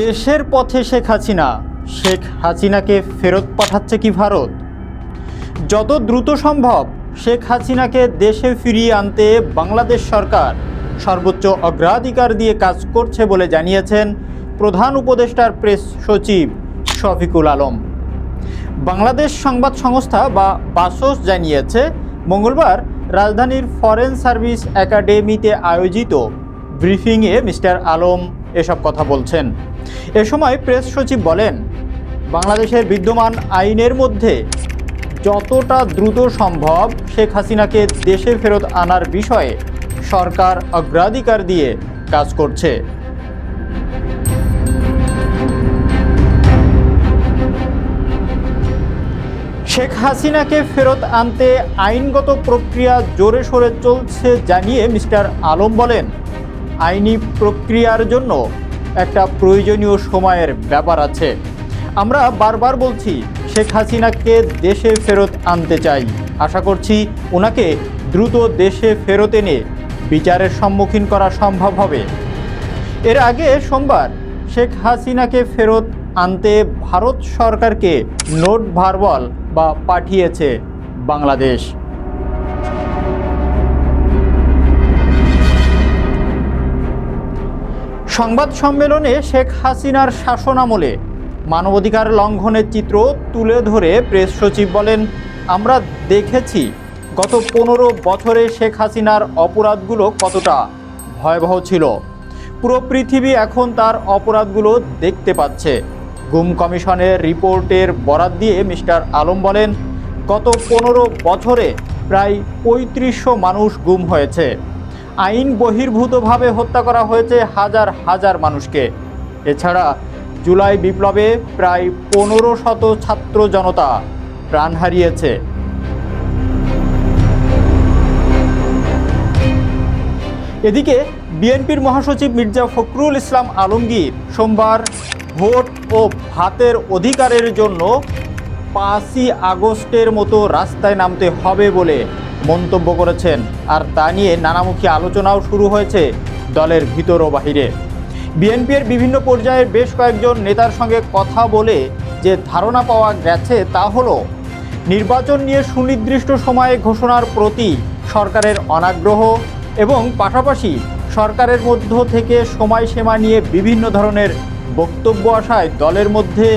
দেশের পথে শেখ হাসিনা। শেখ হাসিনাকে ফেরত পাঠাচ্ছে কি ভারত? যত দ্রুত সম্ভব শেখ হাসিনাকে দেশে ফিরিয়ে আনতে বাংলাদেশ সরকার সর্বোচ্চ অগ্রাধিকার দিয়ে কাজ করছে বলে জানিয়েছেন প্রধান উপদেষ্টার প্রেস সচিব শফিকুল আলম। বাংলাদেশ সংবাদ সংস্থা বা বাসস জানিয়েছে, মঙ্গলবার রাজধানীর ফরেন সার্ভিস একাডেমিতে আয়োজিত ব্রিফিংয়ে মিস্টার আলম এসব কথা বলছেন। এ সময় প্রেস সচিব বলেন, বাংলাদেশের বিদ্যমান আইনের মধ্যে যতটা দ্রুত সম্ভব শেখ হাসিনাকে দেশে ফেরত আনার বিষয়ে সরকার অগ্রাধিকার দিয়ে কাজ করছে। শেখ হাসিনাকে ফেরত আনতে আইনগত প্রক্রিয়া জোরে সোরে চলছে জানিয়ে মিস্টার আলম বলেন আইনি প্রক্রিয়ার জন্য একটা প্রয়োজনীয় সময়ের ব্যাপার আছে। আমরা বারবার বলছি, শেখ হাসিনাকে দেশে ফেরত আনতে চাই। আশা করছি ওনাকে দ্রুত দেশে ফেরত এনে বিচারের সম্মুখীন করা সম্ভব হবে। এর আগে সোমবার শেখ হাসিনাকে ফেরত আনতে ভারত সরকারকে নোট ভারবল বা পাঠিয়েছে বাংলাদেশ। সংবাদ সম্মেলনে শেখ হাসিনার শাসনামলে মানবাধিকার লঙ্ঘনের চিত্র তুলে ধরে প্রেস সচিব বলেন, আমরা দেখেছি গত পনেরো বছরে শেখ হাসিনার অপরাধগুলো কতটা ভয়াবহ ছিল। পুরো পৃথিবী এখন তার অপরাধগুলো দেখতে পাচ্ছে। গুম কমিশনের রিপোর্টের বরাত দিয়ে মিস্টার আলম বলেন, গত পনেরো বছরে প্রায় পঁয়ত্রিশশো মানুষ গুম হয়েছে। আইন বহির্ভূতভাবে হত্যা করা হয়েছে হাজার হাজার মানুষকে। এছাড়া জুলাই বিপ্লবে প্রায় পনেরো শত ছাত্র জনতা প্রাণ হারিয়েছে। এদিকে বিএনপির মহাসচিব মির্জা ফখরুল ইসলাম আলমগীর সোমবার ভোট ও ভাতের অধিকারের জন্য পাঁচই আগস্টের মতো রাস্তায় নামতে হবে বলে মন্তব্য করেছেন। আর তা নিয়ে নানামুখী আলোচনাও শুরু হয়েছে দলের ভিতর ও বাহিরে। বিএনপির বিভিন্ন পর্যায়ের বেশ কয়েকজন নেতার সঙ্গে কথা বলে যে ধারণা পাওয়া গেছে তা হলো, নির্বাচন নিয়ে সুনির্দিষ্ট সময়ে ঘোষণার প্রতি সরকারের অনাগ্রহ এবং পাশাপাশি সরকারের মধ্য থেকে সময়সীমা নিয়ে বিভিন্ন ধরনের বক্তব্য আসায় দলের মধ্যে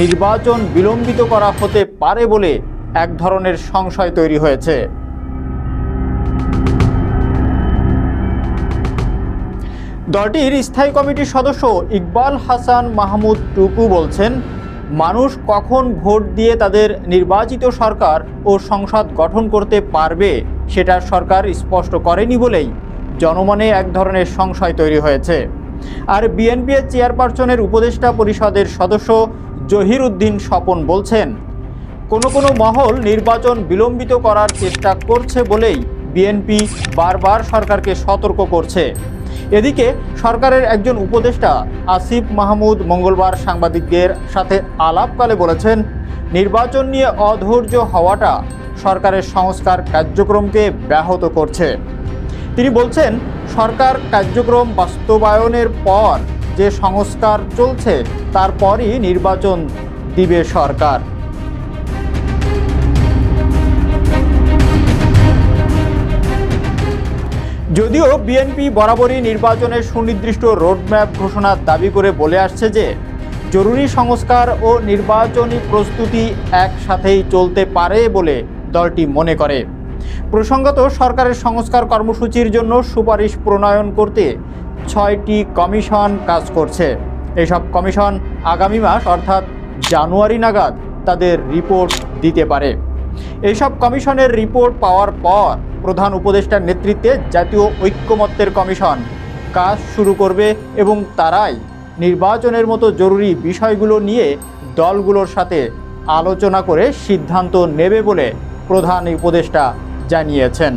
নির্বাচন বিলম্বিত করা হতে পারে বলে এক ধরনের সংশয় তৈরি হয়েছে। দলটির স্থায়ী কমিটির সদস্য ইকবাল হাসান মাহমুদ টুকু বলছেন, মানুষ কখন ভোট দিয়ে তাদের নির্বাচিত সরকার ও সংসদ গঠন করতে পারবে সেটা সরকার স্পষ্ট করেনি বলেই জনমনে এক ধরনের সংশয় তৈরি হয়েছে। আর বিএনপি এর চেয়ারপারসনের উপদেষ্টা পরিষদের সদস্য জহির উদ্দিন স্বপন বলছেন, কোনো কোনো মহল নির্বাচন বিলম্বিত করার চেষ্টা করছে বলেই বিএনপি বারবার সরকারকে সতর্ক করছে। এদিকে সরকারের একজন উপদেষ্টা আসিফ মাহমুদ মঙ্গলবার সাংবাদিকদের সাথে আলাপকালে বলেছেন, নির্বাচন নিয়ে অধৈর্য হওয়াটা সরকারের সংস্কার কার্যক্রমকে ব্যাহত করছে। তিনি বলছেন, সরকার কার্যক্রম বাস্তবায়নের পর যে সংস্কার চলছে, তারপরই নির্বাচন দিবে সরকার। যদিও বিএনপি বরাবরই নির্বাচনের সুনির্দিষ্ট রোডম্যাপ ঘোষণার দাবি করে বলে আসছে যে, জরুরি সংস্কার ও নির্বাচনী প্রস্তুতি একসাথেই চলতে পারে বলে দলটি মনে করে। প্রসঙ্গত, সরকারের সংস্কার কর্মসূচির জন্য সুপারিশ প্রণয়ন করতে ছয়টি কমিশন কাজ করছে। এসব কমিশন আগামী মাস, অর্থাৎ জানুয়ারি নাগাদ, তাদের রিপোর্ট দিতে পারে। এইসব কমিশনের রিপোর্ট পাওয়ার পর প্রধান উপদেষ্টার নেতৃত্বে জাতীয় ঐক্যমত্যের কমিশন কাজ শুরু করবে এবং তারাই নির্বাচনের মতো জরুরি বিষয়গুলো নিয়ে দলগুলোর সাথে আলোচনা করে সিদ্ধান্ত নেবে বলে প্রধান উপদেষ্টা জানিয়েছেন।